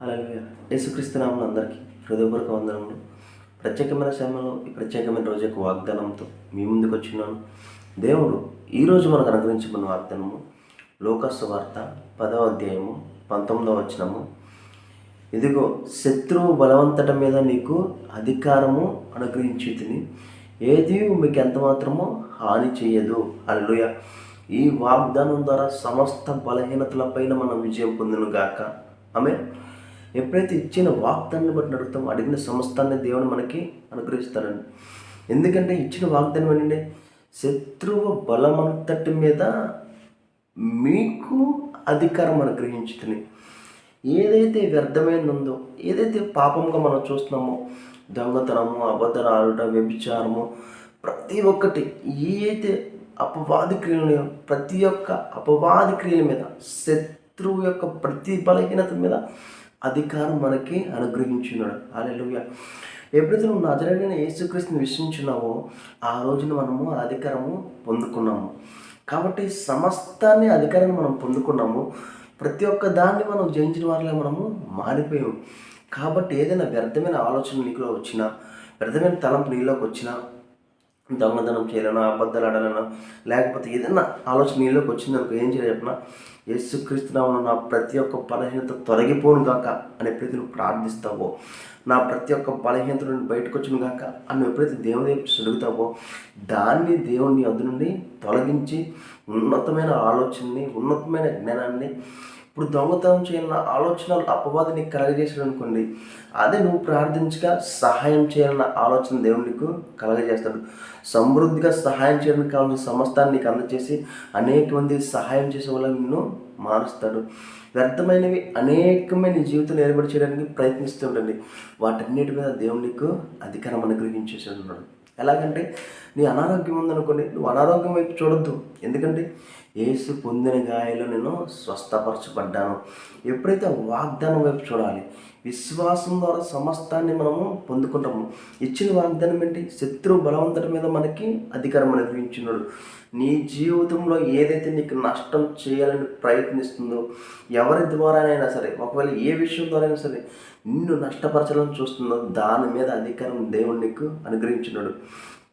అలాగే యేసుక్రీస్తునామలు అందరికీ హృదయపూర్వక వందనములు. ప్రత్యేకమైన సమయంలో ఈ ప్రత్యేకమైన రోజు యొక్క వాగ్దానంతో మీ ముందుకు వచ్చినాను. దేవుడు ఈరోజు మనకు అనుగ్రహించబడిన వాగ్దానము లోకస్సు వార్త పదవ అధ్యాయము పంతొమ్మిదవ వచనము. ఇదిగో శత్రువు బలవంతట మీద నీకు అధికారము అనుగ్రహించి తిని ఏది మీకు ఎంత మాత్రమో హాని చేయదు. అల్లుయ ఈ వాగ్దానం ద్వారా సమస్త బలహీనతలపైన మనం విజయం పొందును గాక ఆమె ఎప్పుడైతే ఇచ్చిన వాగ్దాన్ని బట్టి నడుగుతామో అడిగిన సమస్తాన్ని దేవుడు మనకి అనుగ్రహిస్తారని ఎందుకంటే ఇచ్చిన వాగ్దానం ఏంటంటే శత్రువు బలమంతటి మీద మీకు అధికారం అనుగ్రహించుతుంది ఏదైతే వ్యర్థమైందో ఏదైతే పాపంగా మనం చూస్తున్నామో దొంగతనము అబద్ధం ఆడుట వ్యభిచారము ప్రతి ఒక్కటి ఏ అయితే అపవాది క్రియలు ప్రతి ఒక్క అపవాది క్రియల మీద శత్రువు యొక్క ప్రతి బలహీనత మీద అధికారం మనకి అనుగ్రహించున్నాడు. అలెలుగా ఎప్పుడైతే నువ్వు నజరైన యేసుక్రీస్తుని విశ్వించున్నావో ఆ రోజున మనము ఆ అధికారము పొందుకున్నాము. కాబట్టి సమస్తాన్ని అధికారాన్ని మనం పొందుకున్నాము. ప్రతి ఒక్క దాన్ని మనం జయించిన వారిలో మనము మారిపోయాము. కాబట్టి ఏదైనా వ్యర్థమైన ఆలోచన నీకులో వచ్చినా వ్యర్థమైన తలంపు నీలోకి వచ్చినా దొంగతనం చేయాలన్నా అబద్ధాలు ఆడాలన్నా లేకపోతే ఏదైనా ఆలోచన నీళ్ళకి వచ్చిందనుకో ఏం చేయాలన్నా చెప్పిన? యేసుక్రీస్తునామను నా ప్రతి ఒక్క బలహీనత తొలగిపోను గాక అని ఎప్పుడైతే నువ్వు ప్రార్థిస్తావో నా ప్రతి ఒక్క బలహీనత నుండి బయటకు వచ్చును గాక అని ఎప్పుడైతే దేవుని వైపు అడుగుతావో దాన్ని దేవుని అదు నుండి తొలగించి ఉన్నతమైన ఆలోచనని ఉన్నతమైన జ్ఞానాన్ని ఇప్పుడు దొంగతనం చేయాలన్న ఆలోచనలు అపవాది నీకు కలగజేసాడు అనుకోండి అదే నువ్వు ప్రార్థించగా సహాయం చేయాలన్న ఆలోచన దేవుడు నీకు కలగజేస్తాడు. సమృద్ధిగా సహాయం చేయడానికి కావాల్సిన సమస్తాన్ని నీకు అందచేసి అనేక మంది సహాయం చేసే వాళ్ళని నిన్ను మారుస్తాడు. వ్యర్థమైనవి అనేకమైన నీ జీవితంలో ఏర్పడి చేయడానికి ప్రయత్నిస్తుండండి వాటన్నిటి మీద దేవుడు నీకు అధికారం అనుగ్రహించేసాడు ఉన్నాడు ఎలాగంటే నీ అనారోగ్యం ఉందనుకోండి నువ్వు అనారోగ్యం వైపు చూడొద్దు. ఎందుకంటే ఏసు పొందిన గాయాలు నేను స్వస్థపరచబడ్డాను. ఎప్పుడైతే వాగ్దానం వైపు చూడాలి విశ్వాసం ద్వారా సమస్తాన్ని మనము పొందుకుంటాము. ఇచ్చిన వాగ్దానం ఏంటి? శత్రువు బలవంతుడి మీద మనకి అధికారం అనుగ్రహించున్నాడు నీ జీవితంలో ఏదైతే నీకు నష్టం చేయాలని ప్రయత్నిస్తుందో ఎవరి ద్వారానైనా సరే ఒకవేళ ఏ విషయం ద్వారా అయినా సరే నిన్ను నష్టపరచాలని చూస్తుందో దాని మీద అధికారం దేవుడు నీకు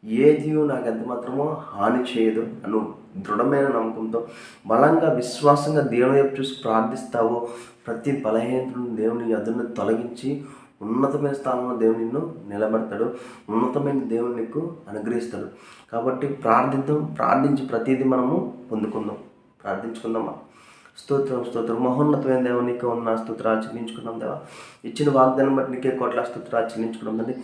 ఏ ఏది నాకు ఎంత మాత్రమో హాని చేయదు అను దృఢమైన నమ్మకంతో బలంగా విశ్వాసంగా దేవుని వైపు చూసి ప్రార్థిస్తావో. ప్రతి బలహీనతను దేవుని ఎదురుని తొలగించి ఉన్నతమైన స్థానంలో దేవుడు నిన్ను నిలబడతాడు. ఉన్నతమైన దేవుని నీకు అనుగ్రహిస్తాడు. కాబట్టి ప్రార్థిద్దాం. ప్రార్థించి ప్రతిదీ మనము పొందుకుందాం. ప్రార్థించుకుందామా? స్తోత్రం స్తోత్రం. మహోన్నతమైన దేవ నీకు ఉన్న స్తోత్రాలు చెల్లించుకున్నాం దేవా. ఇచ్చిన వాగ్దానం బట్టి నీకే కోట్ల స్తోత్రాలు చెల్లించుకున్నాం తండ్రి.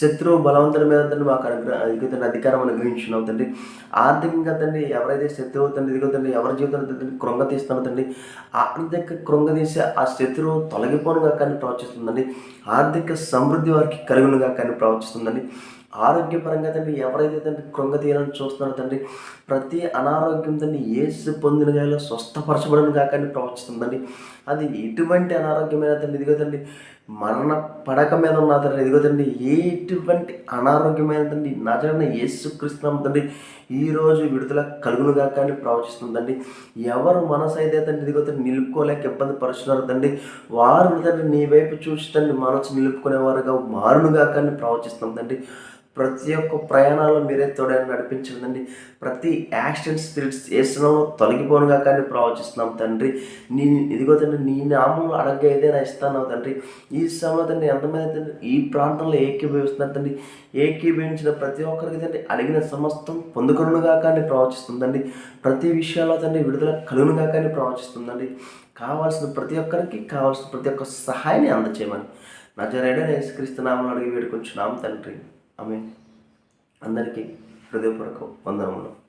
శత్రువు బలవంతుల మీద తండ్రి మాకు అనుగ్రహ అధికారం అనుగ్రహించున్నాం తండ్రి. ఆర్థికంగా తండ్రి ఎవరైతే శత్రువు తండ్రి ఎదుగుతండి ఎవరి జీవితంలో తండ్రి కృంగ తీస్తున్నా తండ్రి ఆర్థిక కృంగ తీసి ఆ శత్రువు తొలగిపోనుగా కానీ ప్రవచిస్తుందండి ఆర్థిక సమృద్ధి వారికి కలుగునుగా కానీ ప్రవచిస్తుందండి ఆరోగ్యపరంగా తండ్రి ఎవరైతే తండ్రి కృంగ తీయాలని చూస్తున్నారో తండ్రి ప్రతి అనారోగ్యం తండ్రి ఏసు పొందిన గాయలో స్వస్థపరచబడను కాకని ప్రవచిస్తుందండి అది ఎటువంటి అనారోగ్యమైన తండ్రి ఇదిగో తండ్రి మరణ పడక మీద ఉన్న తండ్రి ఇదిగో తండ్రి ఎటువంటి అనారోగ్యమైన తండ్రి నజరన యేసు కృష్ణం తండ్రి ఈరోజు విడుదల కలుగును కాకని ప్రవచిస్తుందండి ఎవరు మనసు అయితే తండ్రి ఇదిగో తండ్రి నిలుపుకోలేక ఇబ్బంది పరుస్తున్నారు తండ్రి వారు తండ్రి నీ వైపు చూసి తండ్రి మనసు నిలుపుకునేవారుగా మారునుగా కానీ ప్రవచిస్తుంది తండ్రి. ప్రతి ఒక్క ప్రయాణాల్లో మీరే తోడని నడిపించండి. ప్రతి యాక్సిడెంట్ స్పిరిట్స్ వేసినామో తొలగిపోనుగా కానీ ప్రవచిస్తున్నాం తండ్రి. నీ ఇదిగో తండ్రి నీ నామంలో అడగ ఏదైనా ఇస్తాను తండ్రి. ఈ సమయంలో తండ్రి ఎంతమంది తండ్రి ఈ ప్రాంతంలో ఏకీభవిస్తున్నారు తండ్రి. ఏకీభవించిన ప్రతి ఒక్కరికి తండ్రి అడిగిన సమస్తం పొందుకునుగా కానీ ప్రవచిస్తుందండి ప్రతి విషయాల్లో తండ్రి విడుదల కలుగునుగా కానీ ప్రవచిస్తుందండి కావాల్సిన ప్రతి ఒక్కరికి కావాల్సిన ప్రతి ఒక్క సహాయాన్ని అందచేయమని. నజరేడని యేసుక్రీస్తునామని అడిగి వేడుకొచ్చున్నాం తండ్రి. ఆమె అందరికీ హృదయపూర్వక వందనములు.